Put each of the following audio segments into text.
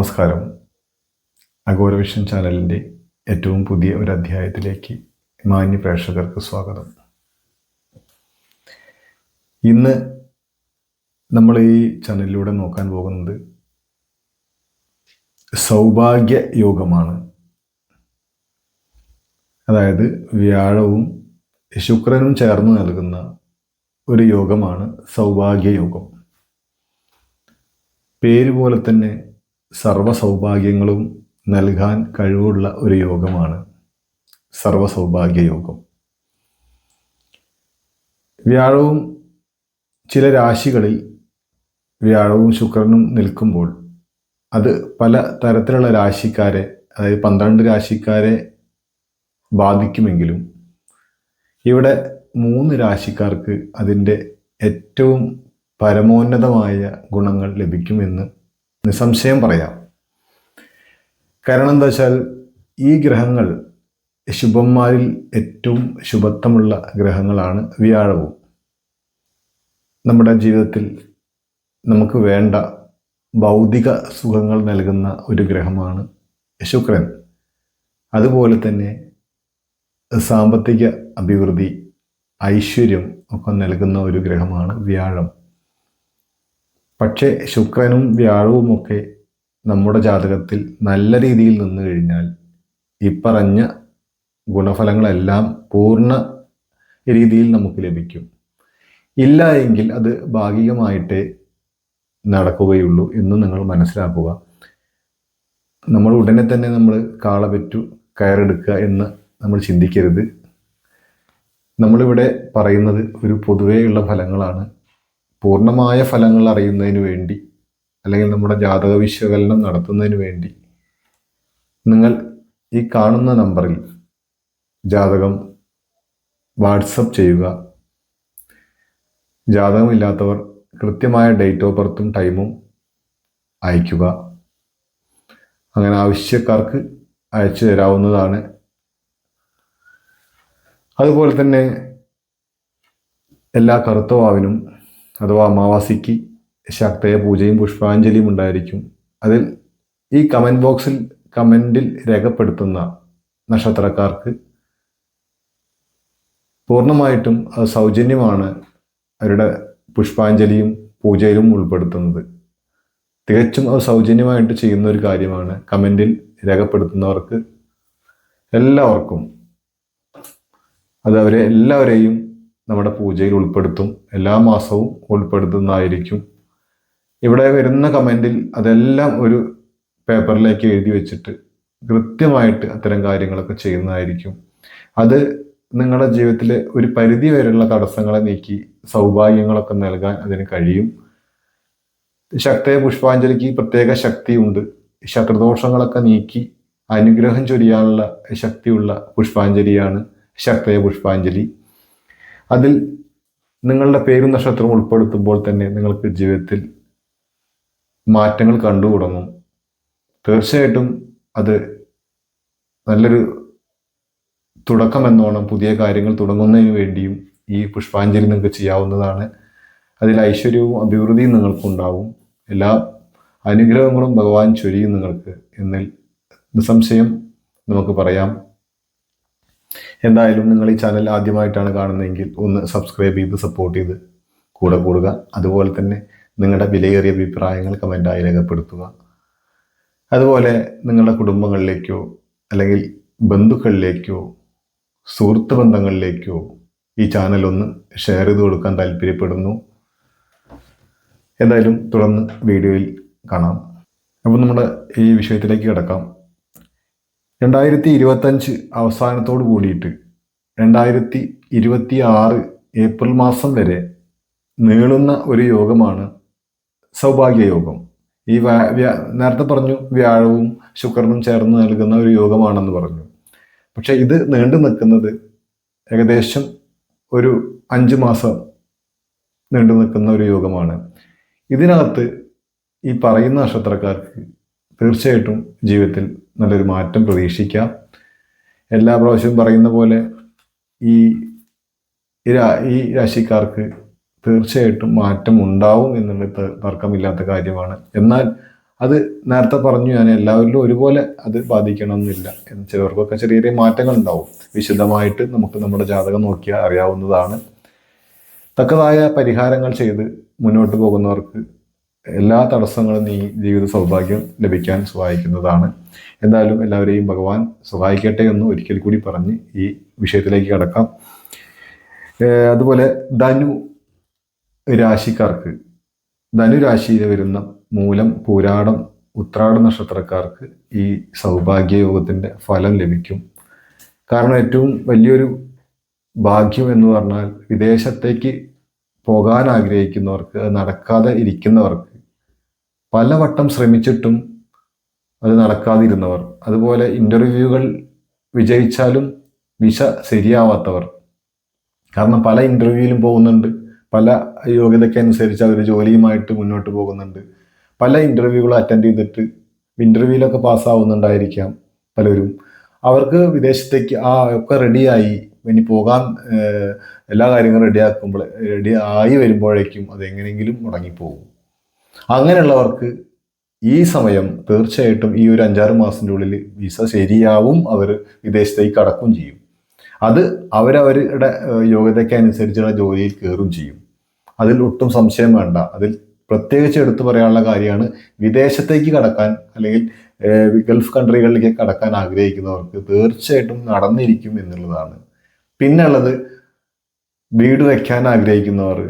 നമസ്കാരം. അഗോരവിഷൻ ചാനലിന്റെ ഏറ്റവും പുതിയ ഒരു അധ്യായത്തിലേക്ക് മാന്യ പ്രേക്ഷകർക്ക് സ്വാഗതം. ഇന്ന് നമ്മൾ ഈ ചാനലിലൂടെ നോക്കാൻ പോകുന്നത് സൗഭാഗ്യ യോഗമാണ്. അതായത് വ്യാഴവും ശുക്രനും ചേർന്ന് നൽകുന്ന ഒരു യോഗമാണ് സൗഭാഗ്യ യോഗം. പേര് പോലെ തന്നെ സർവ സൗഭാഗ്യങ്ങളും നൽകാൻ കഴിവുള്ള ഒരു യോഗമാണ് സർവ സൗഭാഗ്യ യോഗം. വ്യാഴവും ചില രാശികളിൽ വ്യാഴവും ശുക്രനും നിൽക്കുമ്പോൾ അത് പല തരത്തിലുള്ള രാശിക്കാരെ അതായത് പന്ത്രണ്ട് രാശിക്കാരെ ബാധിക്കുമെങ്കിലും ഇവിടെ മൂന്ന് രാശിക്കാർക്ക് അതിന്റെ ഏറ്റവും പരമോന്നതമായ ഗുണങ്ങൾ ലഭിക്കുമെന്ന് നിസ്സംശയം പറയാം. കാരണം എന്താ വെച്ചാൽ ഈ ഗ്രഹങ്ങൾ ശുഭന്മാരിൽ ഏറ്റവും ശുഭത്വമുള്ള ഗ്രഹങ്ങളാണ് വ്യാഴവും. നമ്മുടെ ജീവിതത്തിൽ നമുക്ക് വേണ്ട ഭൗതിക സുഖങ്ങൾ നൽകുന്ന ഒരു ഗ്രഹമാണ് ശുക്രൻ. അതുപോലെ തന്നെ സാമ്പത്തിക അഭിവൃദ്ധി ഐശ്വര്യം ഒക്കെ നൽകുന്ന ഒരു ഗ്രഹമാണ് വ്യാഴം. പക്ഷേ ശുക്രനും വ്യാഴവുമൊക്കെ നമ്മുടെ ജാതകത്തിൽ നല്ല രീതിയിൽ നിന്നു കഴിഞ്ഞാൽ ഈ പറഞ്ഞ ഗുണഫലങ്ങളെല്ലാം പൂർണ രീതിയിൽ നമുക്ക് ലഭിക്കും. ഇല്ല എങ്കിൽ അത് ഭാഗികമായിട്ടേ നടക്കുകയുള്ളൂ എന്ന് നിങ്ങൾ മനസ്സിലാക്കുക. നമ്മൾ ഉടനെ തന്നെ നമ്മൾ കാള പെറ്റു കയറെടുക്കുക എന്ന് നമ്മൾ ചിന്തിക്കരുത്. നമ്മളിവിടെ പറയുന്നത് ഒരു പൊതുവെയുള്ള ഫലങ്ങളാണ്. പൂർണമായ ഫലങ്ങൾ അറിയുന്നതിന് വേണ്ടി അല്ലെങ്കിൽ നമ്മുടെ ജാതക വിശകലനം നടത്തുന്നതിന് വേണ്ടി നിങ്ങൾ ഈ കാണുന്ന നമ്പറിൽ ജാതകം വാട്സപ്പ് ചെയ്യുക. ജാതകമില്ലാത്തവർ കൃത്യമായ ഡേറ്റ് ഓഫ് ബർത്തും ടൈമും അയയ്ക്കുക. അങ്ങനെ ആവശ്യക്കാർക്ക് അയച്ചു തരാവുന്നതാണ്. അതുപോലെ തന്നെ എല്ലാ കറുത്തവാവിനും അഥവാ അമാവാസിക്ക് ശക്തയ പൂജയും പുഷ്പാഞ്ജലിയും ഉണ്ടായിരിക്കും. അതിൽ ഈ കമന്റ് ബോക്സിൽ കമന്റിൽ രേഖപ്പെടുത്തുന്ന നക്ഷത്രക്കാർക്ക് പൂർണമായിട്ടും സൗജന്യമാണ് അവരുടെ പുഷ്പാഞ്ജലിയും പൂജയിലും ഉൾപ്പെടുത്തുന്നത്. തികച്ചും അത് സൗജന്യമായിട്ട് ചെയ്യുന്ന ഒരു കാര്യമാണ് കമന്റിൽ രേഖപ്പെടുത്തുന്നവർക്ക് എല്ലാവർക്കും അത് അവരെ എല്ലാവരെയും നമ്മുടെ പൂജയിൽ ഉൾപ്പെടുത്തും. എല്ലാ മാസവും ഉൾപ്പെടുത്തുന്നതായിരിക്കും. ഇവിടെ വരുന്ന കമന്റിൽ അതെല്ലാം ഒരു പേപ്പറിലേക്ക് എഴുതി വെച്ചിട്ട് കൃത്യമായിട്ട് അത്തരം കാര്യങ്ങളൊക്കെ ചെയ്യുന്നതായിരിക്കും. അത് നിങ്ങളുടെ ജീവിതത്തിലെ ഒരു പരിധി വരെയുള്ള തടസ്സങ്ങളെ നീക്കി സൗഭാഗ്യങ്ങളൊക്കെ നൽകാൻ അതിന് കഴിയും. ശക്തയ പുഷ്പാഞ്ജലിക്ക് പ്രത്യേക ശക്തിയുണ്ട്. ശത്രുദോഷങ്ങളൊക്കെ നീക്കി അനുഗ്രഹം ചൊരിയാനുള്ള ശക്തിയുള്ള പുഷ്പാഞ്ജലിയാണ് ശക്തയ പുഷ്പാഞ്ജലി. അതിൽ നിങ്ങളുടെ പേരും നക്ഷത്രവും ഉൾപ്പെടുത്തുമ്പോൾ തന്നെ നിങ്ങൾക്ക് ജീവിതത്തിൽ മാറ്റങ്ങൾ കണ്ടു തുടങ്ങും. തീർച്ചയായിട്ടും അത് നല്ലൊരു തുടക്കം എന്നോണം പുതിയ കാര്യങ്ങൾ തുടങ്ങുന്നതിന് വേണ്ടിയും ഈ പുഷ്പാഞ്ജലി നിങ്ങൾക്ക് ചെയ്യാവുന്നതാണ്. അതിൽ ഐശ്വര്യവും അഭിവൃദ്ധിയും നിങ്ങൾക്കുണ്ടാവും. എല്ലാ അനുഗ്രഹങ്ങളും ഭഗവാൻ ചൊരിയും നിങ്ങൾക്ക്. എന്നിൽ നിസ്സംശയം നമുക്ക് പറയാം. എന്തായാലും നിങ്ങൾ ഈ ചാനൽ ആദ്യമായിട്ടാണ് കാണുന്നതെങ്കിൽ ഒന്ന് സബ്സ്ക്രൈബ് ചെയ്ത് സപ്പോർട്ട് ചെയ്ത് കൂടെ കൂടുക. അതുപോലെ തന്നെ നിങ്ങളുടെ വിലയേറിയ അഭിപ്രായങ്ങൾ കമന്റായി രേഖപ്പെടുത്തുക. അതുപോലെ നിങ്ങളുടെ കുടുംബങ്ങളിലേക്കോ അല്ലെങ്കിൽ ബന്ധുക്കളിലേക്കോ സുഹൃത്ത് ബന്ധങ്ങളിലേക്കോ ഈ ചാനൽ ഒന്ന് ഷെയർ ചെയ്ത് കൊടുക്കാൻ താല്പര്യപ്പെടുന്നു. എന്തായാലും തുടർന്ന് വീഡിയോയിൽ കാണാം. അപ്പോൾ നമ്മുടെ ഈ വിഷയത്തിലേക്ക് കിടക്കാം. രണ്ടായിരത്തി ഇരുപത്തഞ്ച് അവസാനത്തോട് കൂടിയിട്ട് രണ്ടായിരത്തി ഇരുപത്തി ആറ് ഏപ്രിൽ മാസം വരെ നീളുന്ന ഒരു യോഗമാണ് സൗഭാഗ്യ യോഗം. ഈ നേരത്തെ പറഞ്ഞു വ്യാഴവും ശുക്രനും ചേർന്ന് നൽകുന്ന ഒരു യോഗമാണെന്ന് പറഞ്ഞു. പക്ഷേ ഇത് നീണ്ടു നിൽക്കുന്നത് ഏകദേശം ഒരു അഞ്ച് മാസം നീണ്ടു നിൽക്കുന്ന ഒരു യോഗമാണ്. ഇതിനകത്ത് ഈ പറയുന്ന നക്ഷത്രക്കാർക്ക് തീർച്ചയായിട്ടും ജീവിതത്തിൽ നല്ലൊരു മാറ്റം പ്രതീക്ഷിക്കാം. എല്ലാ പ്രാവശ്യവും പറയുന്ന പോലെ ഈ ഈ രാശിക്കാർക്ക് തീർച്ചയായിട്ടും മാറ്റം ഉണ്ടാവും എന്നുള്ള തർക്കമില്ലാത്ത കാര്യമാണ്. എന്നാൽ അത് നേരത്തെ പറഞ്ഞു ഞാൻ എല്ലാവരിലും ഒരുപോലെ അത് ബാധിക്കണമെന്നില്ല. എന്ന് ചിലവർക്കൊക്കെ ചെറിയ ചെറിയ മാറ്റങ്ങൾ ഉണ്ടാവും വിശദമായിട്ട് നമുക്ക് നമ്മുടെ ജാതകം നോക്കിയാൽ അറിയാവുന്നതാണ്. തക്കതായ പരിഹാരങ്ങൾ ചെയ്ത് മുന്നോട്ട് പോകുന്നവർക്ക് എല്ലാ തടസ്സങ്ങളും നീ ജീവിത സൗഭാഗ്യം ലഭിക്കാൻ സഹായിക്കുന്നതാണ്. എന്തായാലും എല്ലാവരെയും ഭഗവാൻ സഹായിക്കട്ടെ എന്ന് ഒരിക്കൽ കൂടി പറഞ്ഞ് ഈ വിഷയത്തിലേക്ക് കടക്കാം. അതുപോലെ ധനു രാശിക്കാർക്ക് ധനുരാശിയിൽ വരുന്ന മൂലം പൂരാടം ഉത്രാട നക്ഷത്രക്കാർക്ക് ഈ സൗഭാഗ്യയോഗത്തിന്റെ ഫലം ലഭിക്കും. കാരണം ഏറ്റവും വലിയൊരു ഭാഗ്യം എന്ന് പറഞ്ഞാൽ വിദേശത്തേക്ക് പോകാൻ ആഗ്രഹിക്കുന്നവർക്ക് നടക്കാതെ ഇരിക്കുന്നവർക്ക് പലവട്ടം ശ്രമിച്ചിട്ടും അത് നടക്കാതിരുന്നവർ. അതുപോലെ ഇന്റർവ്യൂകൾ വിജയിച്ചാലും വിസ ശരിയാവാത്തവർ. കാരണം പല ഇന്റർവ്യൂവിലും പോകുന്നുണ്ട്. പല യോഗ്യതയ്ക്കനുസരിച്ച് അവർ ജോലിയുമായിട്ട് മുന്നോട്ട് പോകുന്നുണ്ട്. പല ഇന്റർവ്യൂകൾ അറ്റൻഡ് ചെയ്തിട്ട് ഇന്റർവ്യൂവിലൊക്കെ പാസ്സാവുന്നുണ്ടായിരിക്കാം പലരും. അവർക്ക് വിദേശത്തേക്ക് ആ ഒക്കെ റെഡിയായി ഇനി പോകാൻ എല്ലാ കാര്യങ്ങളും റെഡിയാക്കുമ്പോൾ റെഡി ആയി വരുമ്പോഴേക്കും അത് മുടങ്ങിപ്പോകും. അങ്ങനെയുള്ളവർക്ക് ഈ സമയം തീർച്ചയായിട്ടും ഈ ഒരു അഞ്ചാറ് മാസത്തിന്റെ ഉള്ളിൽ വിസ ശരിയാവും അവർ വിദേശത്തേക്ക് കടക്കും ചെയ്യും. അത് അവരവരുടെ യോഗ്യതയ്ക്ക് അനുസരിച്ചുള്ള ജോലിയിൽ കയറും ചെയ്യും. അതിൽ ഒട്ടും സംശയം വേണ്ട. അതിൽ പ്രത്യേകിച്ച് എടുത്തു പറയാനുള്ള കാര്യമാണ് വിദേശത്തേക്ക് കടക്കാൻ അല്ലെങ്കിൽ ഗൾഫ് കൺട്രികളിലേക്ക് കടക്കാൻ ആഗ്രഹിക്കുന്നവർക്ക് തീർച്ചയായിട്ടും നടന്നിരിക്കും എന്നുള്ളതാണ്. പിന്നുള്ളത് വീട് വയ്ക്കാൻ ആഗ്രഹിക്കുന്നവർ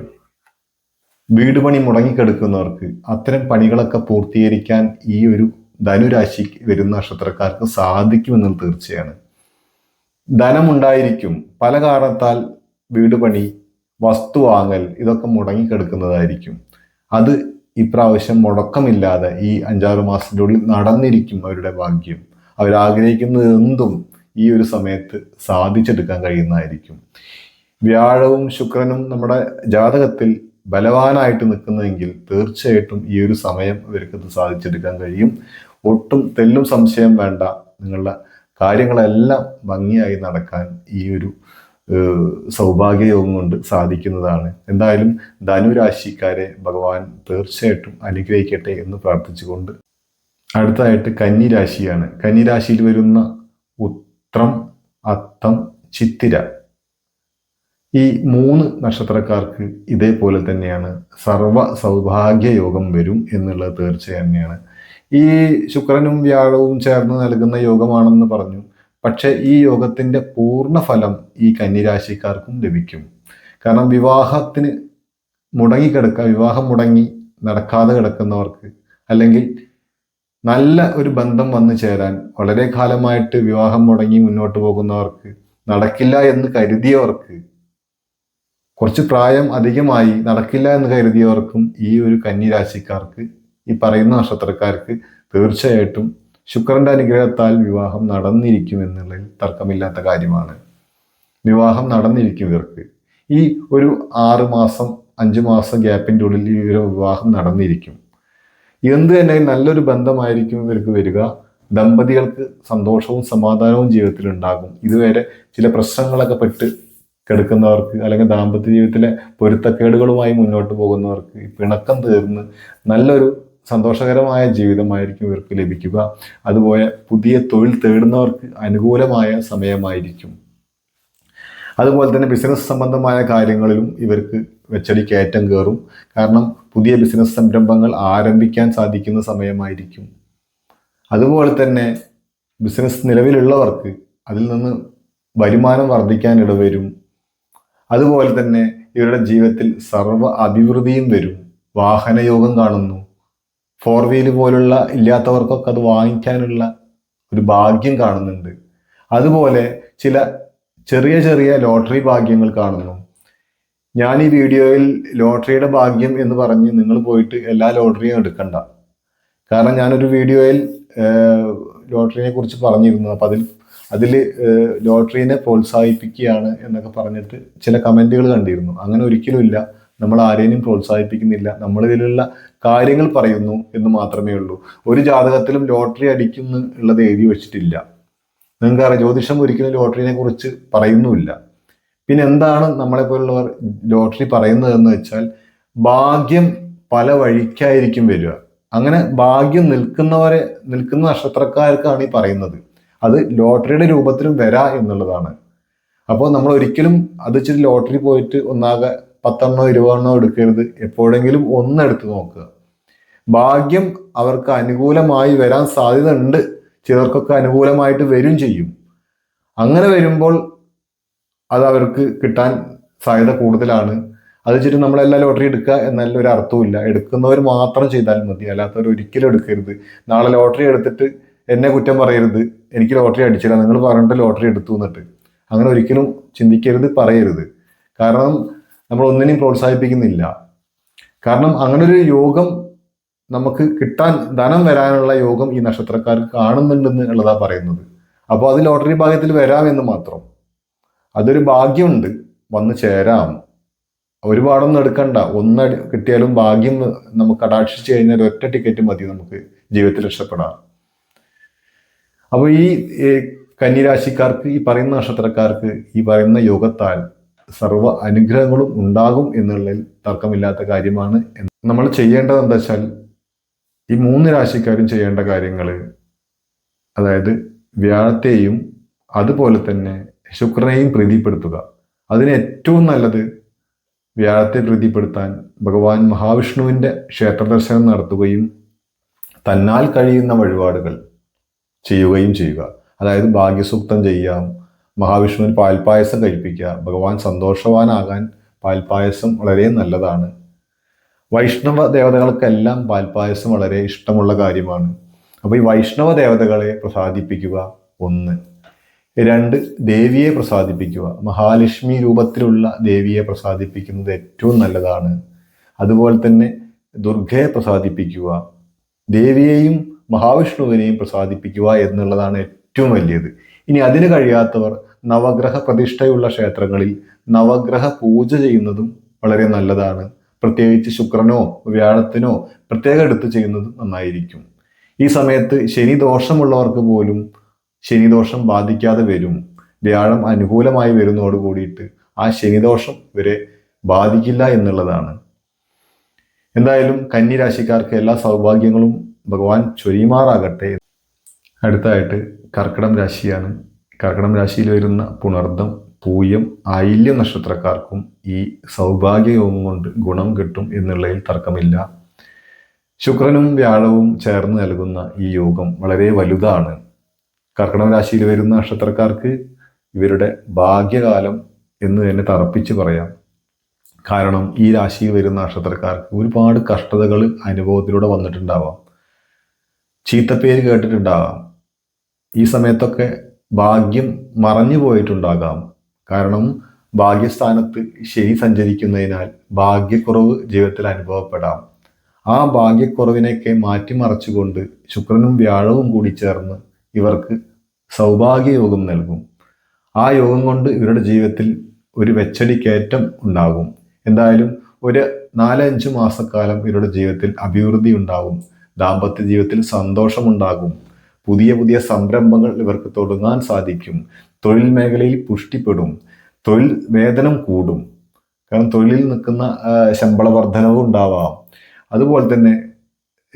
വീട് പണി മുടങ്ങിക്കെടുക്കുന്നവർക്ക് അത്തരം പണികളൊക്കെ പൂർത്തീകരിക്കാൻ ഈ ഒരു ധനുരാശി വരുന്ന നക്ഷത്രക്കാർക്ക് സാധിക്കുമെന്നത് തീർച്ചയാണ്. ധനമുണ്ടായിരിക്കും. പല കാരണത്താൽ വീട് പണി വസ്തു വാങ്ങൽ ഇതൊക്കെ മുടങ്ങിക്കെടുക്കുന്നതായിരിക്കും. അത് ഇപ്രാവശ്യം മുടക്കമില്ലാതെ ഈ അഞ്ചാറ് മാസത്തിന്റെ ഉള്ളിൽ നടന്നിരിക്കും അവരുടെ ഭാഗ്യം. അവരാഗ്രഹിക്കുന്നത് എന്തും ഈ ഒരു സമയത്ത് സാധിച്ചെടുക്കാൻ കഴിയുന്നതായിരിക്കും. വ്യാഴവും ശുക്രനും നമ്മുടെ ജാതകത്തിൽ ബലവാനായിട്ട് നിൽക്കുന്നതെങ്കിൽ തീർച്ചയായിട്ടും ഈ ഒരു സമയം ഇവർക്ക് സാധിച്ചെടുക്കാൻ കഴിയും. ഒട്ടും തെല്ലും സംശയം വേണ്ട. നിങ്ങളുടെ കാര്യങ്ങളെല്ലാം ഭംഗിയായി നടക്കാൻ ഈ ഒരു സൗഭാഗ്യയോഗം കൊണ്ട് സാധിക്കുന്നതാണ്. എന്തായാലും ധനുരാശിക്കാരെ ഭഗവാൻ തീർച്ചയായിട്ടും അനുഗ്രഹിക്കട്ടെ എന്ന് പ്രാർത്ഥിച്ചുകൊണ്ട് അടുത്തതായിട്ട് കന്നിരാശിയാണ്. കന്നിരാശിയിൽ കന്നി രാശിയിൽ വരുന്ന ഉത്രം അത്തം ചിത്തിര. ഈ മൂന്ന് നക്ഷത്രക്കാർക്ക് ഇതേപോലെ തന്നെയാണ് സർവ സൗഭാഗ്യ യോഗം വരും എന്നുള്ളത് തീർച്ച തന്നെയാണ് ഈ ശുക്രനും വ്യാഴവും ചേർന്ന് നൽകുന്ന യോഗമാണെന്ന് പറഞ്ഞു. പക്ഷേ ഈ യോഗത്തിന്റെ പൂർണ ഫലം ഈ കന്നിരാശിക്കാർക്കും ലഭിക്കും. കാരണം വിവാഹത്തിന് മുടങ്ങിക്കിടക്കുക വിവാഹം മുടങ്ങി നടക്കാതെ കിടക്കുന്നവർക്ക് അല്ലെങ്കിൽ നല്ല ഒരു ബന്ധം വന്നു ചേരാൻ വളരെ കാലമായിട്ട് വിവാഹം മുടങ്ങി മുന്നോട്ട് പോകുന്നവർക്ക് നടക്കില്ല എന്ന് കരുതിയവർക്ക് കുറച്ച് പ്രായം അധികമായി നടക്കില്ല എന്ന് കരുതിയവർക്കും ഈ ഒരു കന്നിരാശിക്കാർക്ക് ഈ പറയുന്ന നക്ഷത്രക്കാർക്ക് തീർച്ചയായിട്ടും ശുക്രന്റെ അനുഗ്രഹത്താൽ വിവാഹം നടന്നിരിക്കും എന്നുള്ളതിൽ തർക്കമില്ലാത്ത കാര്യമാണ്. വിവാഹം നടന്നിരിക്കും ഇവർക്ക് ഈ ഒരു ആറ് മാസം അഞ്ച് മാസം ഗ്യാപ്പിന്റെ ഉള്ളിൽ ഈ ഒരു വിവാഹം നടന്നിരിക്കും. എന്ത് തന്നെ നല്ലൊരു ബന്ധമായിരിക്കും ഇവർക്ക് വരിക. ദമ്പതികൾക്ക് സന്തോഷവും സമാധാനവും ജീവിതത്തിൽ ഉണ്ടാകും ഇതുവരെ ചില പ്രശ്നങ്ങളൊക്കെ പെട്ട് കിടക്കുന്നവർക്ക് അല്ലെങ്കിൽ ദാമ്പത്യ ജീവിതത്തിലെ പൊരുത്തക്കേടുകളുമായി മുന്നോട്ട് പോകുന്നവർക്ക് പിണക്കം തീർന്ന് നല്ലൊരു സന്തോഷകരമായ ജീവിതമായിരിക്കും ഇവർക്ക് ലഭിക്കുക. അതുപോലെ പുതിയ തൊഴിൽ തേടുന്നവർക്ക് അനുകൂലമായ സമയമായിരിക്കും. അതുപോലെ തന്നെ ബിസിനസ് സംബന്ധമായ കാര്യങ്ങളിലും ഇവർക്ക് വെച്ചടി കയറ്റം കയറും കാരണം പുതിയ ബിസിനസ് സംരംഭങ്ങൾ ആരംഭിക്കാൻ സാധിക്കുന്ന സമയമായിരിക്കും. അതുപോലെ തന്നെ ബിസിനസ് നിലവിലുള്ളവർക്ക് അതിൽ നിന്ന് വരുമാനം വർദ്ധിക്കാൻ ഇടവരും. അതുപോലെ തന്നെ ഇവരുടെ ജീവിതത്തിൽ സർവ അഭിവൃദ്ധിയും വരും. വാഹനയോഗം കാണുന്നു. ഫോർ വീൽ പോലുള്ള ഇല്ലാത്തവർക്കൊക്കെ അത് വാങ്ങിക്കാനുള്ള ഒരു ഭാഗ്യം കാണുന്നുണ്ട്. അതുപോലെ ചില ചെറിയ ചെറിയ ലോട്ടറി ഭാഗ്യങ്ങൾ കാണുന്നു. ഞാൻ ഈ വീഡിയോയിൽ ലോട്ടറിയുടെ ഭാഗ്യം എന്ന് പറഞ്ഞ് നിങ്ങൾ പോയിട്ട് എല്ലാ ലോട്ടറിയും എടുക്കണ്ട. കാരണം ഞാനൊരു വീഡിയോയിൽ ലോട്ടറിയെ കുറിച്ച് പറഞ്ഞിരുന്നു. അപ്പം അതിൽ അതിൽ ലോട്ടറീനെ പ്രോത്സാഹിപ്പിക്കുകയാണ് എന്നൊക്കെ പറഞ്ഞിട്ട് ചില കമന്റുകൾ കണ്ടിരുന്നു. അങ്ങനെ ഒരിക്കലും ഇല്ല. നമ്മൾ ആരെയും പ്രോത്സാഹിപ്പിക്കുന്നില്ല. നമ്മളിതിലുള്ള കാര്യങ്ങൾ പറയുന്നു എന്ന് മാത്രമേ ഉള്ളൂ. ഒരു ജാതകത്തിലും ലോട്ടറി അടിക്കുന്നു ഉള്ളത് എഴുതി വെച്ചിട്ടില്ല. നിങ്ങൾക്ക് അറിയാം ജ്യോതിഷം ഒരിക്കലും ലോട്ടറിനെ കുറിച്ച് പറയുന്നുമില്ല. പിന്നെ എന്താണ് നമ്മളെ പോലുള്ളവർ ലോട്ടറി പറയുന്നതെന്ന് വെച്ചാൽ ഭാഗ്യം പല വഴിക്കായിരിക്കും വരിക. അങ്ങനെ ഭാഗ്യം നിൽക്കുന്നവരെ നിൽക്കുന്ന നക്ഷത്രക്കാർക്കാണ് ഈ പറയുന്നത്. അത് ലോട്ടറിയുടെ രൂപത്തിലും വരാ എന്നുള്ളതാണ്. അപ്പോൾ നമ്മൾ ഒരിക്കലും അത് ഇച്ചിരി ലോട്ടറി പോയിട്ട് ഒന്നാകെ പത്തെണ്ണോ ഇരുപതെണ്ണോ എടുക്കരുത്. എപ്പോഴെങ്കിലും ഒന്നെടുത്ത് നോക്കുക. ഭാഗ്യം അവർക്ക് അനുകൂലമായി വരാൻ സാധ്യത ഉണ്ട് ചിലർക്കൊക്കെ അനുകൂലമായിട്ട് വരും ചെയ്യും. അങ്ങനെ വരുമ്പോൾ അത് അവർക്ക് കിട്ടാൻ സാധ്യത കൂടുതലാണ്. അത് വെച്ചിട്ട് നമ്മളെല്ലാം ലോട്ടറി എടുക്കുക എന്നല്ല ഒരു അർത്ഥവുമില്ല. എടുക്കുന്നവർ മാത്രം ചെയ്താൽ മതി. അല്ലാത്തവർ ഒരിക്കലും എടുക്കരുത്. നാളെ ലോട്ടറി എടുത്തിട്ട് എന്നെ കുറ്റം പറയരുത്. എനിക്ക് ലോട്ടറി അടിച്ചില്ല നിങ്ങൾ പറഞ്ഞിട്ട് ലോട്ടറി എടുത്തു എന്നിട്ട്. അങ്ങനെ ഒരിക്കലും ചിന്തിക്കരുത് പറയരുത്. കാരണം നമ്മൾ ഒന്നിനെയും പ്രോത്സാഹിപ്പിക്കുന്നില്ല. കാരണം അങ്ങനെ ഒരു യോഗം നമുക്ക് കിട്ടാൻ ധനം വരാനുള്ള യോഗം ഈ നക്ഷത്രക്കാർക്ക് കാണുന്നുണ്ടെന്ന് ഉള്ളതാ പറയുന്നത്. അപ്പോൾ അത് ലോട്ടറി ഭാഗ്യത്തിൽ വരാമെന്ന് മാത്രം. അതൊരു ഭാഗ്യമുണ്ട്. വന്നു ചേരാം. ഒരുപാടൊന്നും എടുക്കണ്ട. ഒന്ന് കിട്ടിയാലും ഭാഗ്യം നമുക്ക് കടാക്ഷിച്ച് കഴിഞ്ഞാൽ ഒറ്റ ടിക്കറ്റ് മതി നമുക്ക് ജീവിതത്തിൽ രക്ഷപ്പെടാം അപ്പോൾ ഈ കന്നിരാശിക്കാർക്ക് ഈ പറയുന്ന നക്ഷത്രക്കാർക്ക് ഈ പറയുന്ന യോഗത്താൽ സർവ അനുഗ്രഹങ്ങളും ഉണ്ടാകും എന്നുള്ളതിൽ തർക്കമില്ലാത്ത കാര്യമാണ് നമ്മൾ ചെയ്യേണ്ടത് എന്താ വെച്ചാൽ ഈ മൂന്ന് രാശിക്കാരും ചെയ്യേണ്ട കാര്യങ്ങൾ അതായത് വ്യാഴത്തെയും അതുപോലെ തന്നെ ശുക്രനെയും പ്രീതിപ്പെടുത്തുക. അതിന് ഏറ്റവും നല്ലത് വ്യാഴത്തെ പ്രീതിപ്പെടുത്താൻ ഭഗവാൻ മഹാവിഷ്ണുവിന്റെ ക്ഷേത്ര ദർശനം നടത്തുകയും തന്നാൽ കഴിയുന്ന വഴിപാടുകൾ. ചെയ്യുകയും ചെയ്യുക. അതായത് ഭാഗ്യസൂക്തം ചെയ്യാം മഹാവിഷ്ണുവിന് പാൽപ്പായസം കഴിപ്പിക്കുക ഭഗവാൻ സന്തോഷവാനാകാൻ പാൽപ്പായസം വളരെ നല്ലതാണ്. വൈഷ്ണവ ദേവതകൾക്കെല്ലാം പാൽപ്പായസം വളരെ ഇഷ്ടമുള്ള കാര്യമാണ്. അപ്പോൾ ഈ വൈഷ്ണവ ദേവതകളെ പ്രസാദിപ്പിക്കുക ഒന്ന്. രണ്ട് ദേവിയെ പ്രസാദിപ്പിക്കുക. മഹാലക്ഷ്മി രൂപത്തിലുള്ള ദേവിയെ പ്രസാദിപ്പിക്കുന്നത് ഏറ്റവും നല്ലതാണ്. അതുപോലെ തന്നെ ദുർഗയെ പ്രസാദിപ്പിക്കുക. ദേവിയെയും മഹാവിഷ്ണുവിനെയും പ്രസാദിപ്പിക്കുക എന്നുള്ളതാണ് ഏറ്റവും വലിയത്. ഇനി അതിന് കഴിയാത്തവർ നവഗ്രഹ പ്രതിഷ്ഠയുള്ള ക്ഷേത്രങ്ങളിൽ നവഗ്രഹ പൂജ ചെയ്യുന്നതും വളരെ നല്ലതാണ്. പ്രത്യേകിച്ച് ശുക്രനോ വ്യാഴത്തിനോ പ്രത്യേകം എടുത്ത് ചെയ്യുന്നത് നന്നായിരിക്കും. ഈ സമയത്ത് ശനി ദോഷമുള്ളവർക്ക് പോലും ശനി ദോഷം ബാധിക്കാതെ വരും. വ്യാഴം അനുകൂലമായി വരുന്നതോട് കൂടിയിട്ട് ആ ശനിദോഷം ഇവരെ ബാധിക്കില്ല എന്നുള്ളതാണ്. എന്തായാലും കന്നി രാശിക്കാർക്ക് എല്ലാ സൗഭാഗ്യങ്ങളും ഭഗവാൻ ചൊരിമാറാകട്ടെ അടുത്തായിട്ട് കർക്കിടം രാശിയാണ്. കർക്കിടം രാശിയിൽ വരുന്ന പുണർദം പൂയം ആയില്യം നക്ഷത്രക്കാർക്കും ഈ സൗഭാഗ്യയോഗം കൊണ്ട് ഗുണം കിട്ടും എന്നുള്ളതിൽ തർക്കമില്ല. ശുക്രനും വ്യാഴവും ചേർന്ന് നൽകുന്ന ഈ യോഗം വളരെ വലുതാണ്. കർക്കിടക രാശിയിൽ വരുന്ന നക്ഷത്രക്കാർക്ക് ഇവരുടെ ഭാഗ്യകാലം എന്ന് തന്നെ തറപ്പിച്ച് പറയാം. കാരണം ഈ രാശിയിൽ വരുന്ന നക്ഷത്രക്കാർക്ക് ഒരുപാട് കഷ്ടതകൾ അനുഭവത്തിലൂടെ വന്നിട്ടുണ്ടാവാം. ചീത്തപ്പേര് കേട്ടിട്ടുണ്ടാകാം. ഈ സമയത്തൊക്കെ ഭാഗ്യം മറഞ്ഞു പോയിട്ടുണ്ടാകാം. കാരണം ഭാഗ്യസ്ഥാനത്ത് ശരി സഞ്ചരിക്കുന്നതിനാൽ ഭാഗ്യക്കുറവ് ജീവിതത്തിൽ അനുഭവപ്പെടാം. ആ ഭാഗ്യക്കുറവിനെയൊക്കെ മാറ്റിമറച്ചുകൊണ്ട് ശുക്രനും വ്യാഴവും കൂടി ചേർന്ന് ഇവർക്ക് സൗഭാഗ്യയോഗം നൽകും. ആ യോഗം കൊണ്ട് ഇവരുടെ ജീവിതത്തിൽ ഒരു വെച്ചടിക്കയറ്റം ഉണ്ടാകും. എന്തായാലും ഒരു നാലഞ്ച് മാസക്കാലം ഇവരുടെ ജീവിതത്തിൽ അഭിവൃദ്ധി ഉണ്ടാകും. ദാമ്പത്യ ജീവിതത്തിൽ സന്തോഷമുണ്ടാകും. പുതിയ പുതിയ സംരംഭങ്ങൾ ഇവർക്ക് തുടങ്ങാൻ സാധിക്കും. തൊഴിൽ മേഖലയിൽ പുഷ്ടിപ്പെടും. തൊഴിൽ വേതനം കൂടും. കാരണം തൊഴിലിൽ നിൽക്കുന്ന ശമ്പള വർധനവും ഉണ്ടാവാം. അതുപോലെ തന്നെ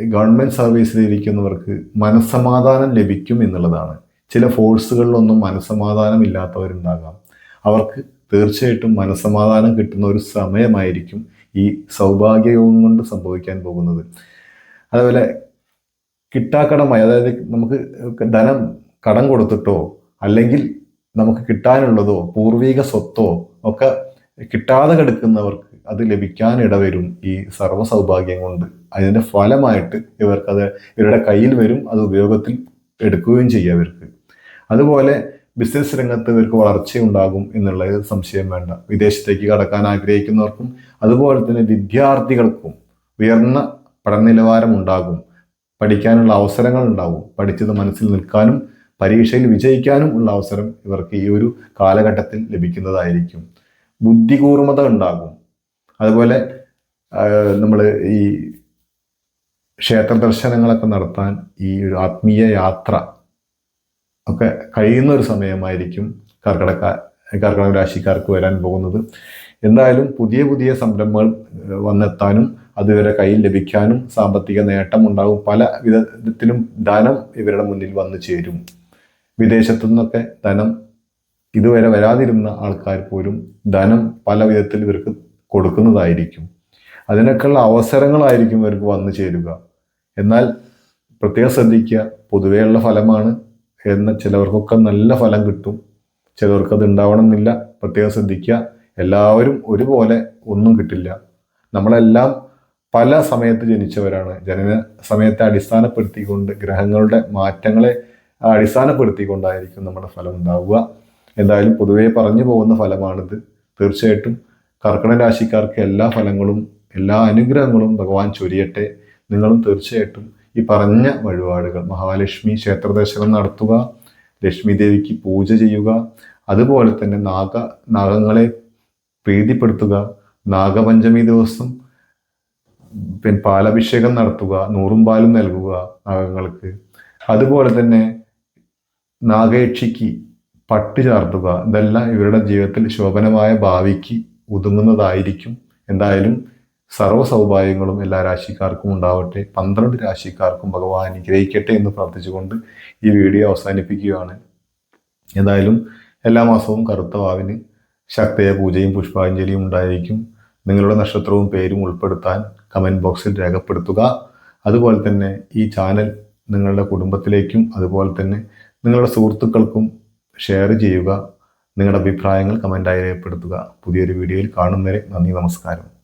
ഗവൺമെന്റ് സർവീസിലിരിക്കുന്നവർക്ക് മനസ്സമാധാനം ലഭിക്കും എന്നുള്ളതാണ്. ചില ഫോഴ്സുകളിലൊന്നും മനസ്സമാധാനം ഇല്ലാത്തവരുണ്ടാകാം. അവർക്ക് തീർച്ചയായിട്ടും മനസ്സമാധാനം കിട്ടുന്ന ഒരു സമയമായിരിക്കും ഈ സൗഭാഗ്യയോഗം കൊണ്ട് സംഭവിക്കാൻ പോകുന്നത്. അതുപോലെ കിട്ടാക്കടമായി അതായത് നമുക്ക് ധനം കടം കൊടുത്തിട്ടോ അല്ലെങ്കിൽ നമുക്ക് കിട്ടാനുള്ളതോ പൂർവിക സ്വത്തോ ഒക്കെ കിട്ടാതെ കിടക്കുന്നവർക്ക് അത് ലഭിക്കാൻ ഇടവരും ഈ സർവ സൗഭാഗ്യം കൊണ്ട് അതിന്റെ ഫലമായിട്ട് ഇവർക്കത് ഇവരുടെ കയ്യിൽ വരും അത് ഉപയോഗത്തിൽ എടുക്കുകയും ചെയ്യും അവർക്ക് അതുപോലെ ബിസിനസ് രംഗത്ത് ഇവർക്ക് വളർച്ചയുണ്ടാകും എന്നുള്ളത് സംശയം വേണ്ട. വിദേശത്തേക്ക് കടക്കാൻ ആഗ്രഹിക്കുന്നവർക്കും അതുപോലെ തന്നെ വിദ്യാർത്ഥികൾക്കും ഉയർന്ന പഠന നിലവാരം ഉണ്ടാകും പഠിക്കാനുള്ള അവസരങ്ങൾ ഉണ്ടാകും പഠിച്ചത് മനസ്സിൽ നിൽക്കാനും പരീക്ഷയിൽ വിജയിക്കാനും ഉള്ള അവസരം ഇവർക്ക് ഈ ഒരു കാലഘട്ടത്തിൽ ലഭിക്കുന്നതായിരിക്കും. ബുദ്ധികൂർമ്മത ഉണ്ടാകും. അതുപോലെ നമ്മൾ ഈ ക്ഷേത്ര ദർശനങ്ങളൊക്കെ നടത്താൻ ഈ ഒരു ആത്മീയ യാത്ര ഒക്കെ കഴിയുന്ന ഒരു സമയമായിരിക്കും കർക്കിടക കർക്കിടക രാശിക്കാർക്ക് വരാൻ പോകുന്നത്. എന്തായാലും പുതിയ പുതിയ സംരംഭങ്ങൾ വന്നെത്താനും അത് ഇവരുടെ കയ്യിൽ ലഭിക്കാനും സാമ്പത്തിക നേട്ടം ഉണ്ടാകും പല വിധത്തിലും ധനം ഇവരുടെ മുന്നിൽ വന്നു ചേരും. വിദേശത്തു നിന്നൊക്കെ ധനം ഇതുവരെ വരാതിരുന്ന ആൾക്കാർ പോലും ധനം പല വിധത്തിൽ ഇവർക്ക് കൊടുക്കുന്നതായിരിക്കും. അതിനൊക്കെയുള്ള അവസരങ്ങളായിരിക്കും ഇവർക്ക് വന്നു ചേരുക. എന്നാൽ പ്രത്യേകം ശ്രദ്ധിക്കുക പൊതുവെയുള്ള ഫലമാണ് എന്ന ചിലവർക്കൊക്കെ നല്ല ഫലം കിട്ടും. ചിലവർക്ക് അത് ഉണ്ടാവണമെന്നില്ല. പ്രത്യേകം ശ്രദ്ധിക്കുക. എല്ലാവരും ഒരുപോലെ ഒന്നും കിട്ടില്ല. നമ്മളെല്ലാം പല സമയത്ത് ജനിച്ചവരാണ്. ജനന സമയത്തെ അടിസ്ഥാനപ്പെടുത്തിക്കൊണ്ട് ഗ്രഹങ്ങളുടെ മാറ്റങ്ങളെ അടിസ്ഥാനപ്പെടുത്തിക്കൊണ്ടായിരിക്കും നമ്മുടെ ഫലം ഉണ്ടാവുക. എന്തായാലും പൊതുവേ പറഞ്ഞു പോകുന്ന ഫലമാണിത്. തീർച്ചയായിട്ടും കർക്കിടക രാശിക്കാർക്ക് എല്ലാ ഫലങ്ങളും എല്ലാ അനുഗ്രഹങ്ങളും ഭഗവാൻ ചൊരിയട്ടെ. നിങ്ങളും തീർച്ചയായിട്ടും ഈ പറഞ്ഞ വഴിപാടുകൾ മഹാലക്ഷ്മി ക്ഷേത്രദർശനം നടത്തുക ലക്ഷ്മി ദേവിക്ക് പൂജ ചെയ്യുക അതുപോലെ തന്നെ നാഗ നാഗങ്ങളെ പ്രീതിപ്പെടുത്തുക നാഗപഞ്ചമി ദിവസം പിന്നെ പാലഭിഷേകം നടത്തുക നൂറും പാലും നൽകുക നാഗങ്ങൾക്ക്. അതുപോലെ തന്നെ നാഗയക്ഷിക്ക് പട്ട് ചാർത്തുക. ഇതെല്ലാം ഇവരുടെ ജീവിതത്തിൽ ശോഭനമായ ഭാവിക്ക് ഒതുങ്ങുന്നതായിരിക്കും. എന്തായാലും സർവ സൗഭാഗ്യങ്ങളും എല്ലാ രാശിക്കാർക്കും ഉണ്ടാവട്ടെ. പന്ത്രണ്ട് രാശിക്കാർക്കും ഭഗവാൻ അനുഗ്രഹിക്കട്ടെ എന്ന് പ്രാർത്ഥിച്ചുകൊണ്ട് ഈ വീഡിയോ അവസാനിപ്പിക്കുകയാണ്. എന്തായാലും എല്ലാ മാസവും കറുത്ത വാവിന് ശക്തയ പൂജയും പുഷ്പാഞ്ജലിയും ഉണ്ടായിരിക്കും. നിങ്ങളുടെ നക്ഷത്രവും പേരും ഉൾപ്പെടുത്താൻ കമന്റ് ബോക്സിൽ രേഖപ്പെടുത്തുക. അതുപോലെ തന്നെ ഈ ചാനൽ നിങ്ങളുടെ കുടുംബത്തിലേക്കും അതുപോലെ തന്നെ നിങ്ങളുടെ സുഹൃത്തുക്കൾക്കും ഷെയർ ചെയ്യുക. നിങ്ങളുടെ അഭിപ്രായങ്ങൾ കമന്റായി രേഖപ്പെടുത്തുക. പുതിയൊരു വീഡിയോയിൽ കാണും വരെ നന്ദി നമസ്കാരം.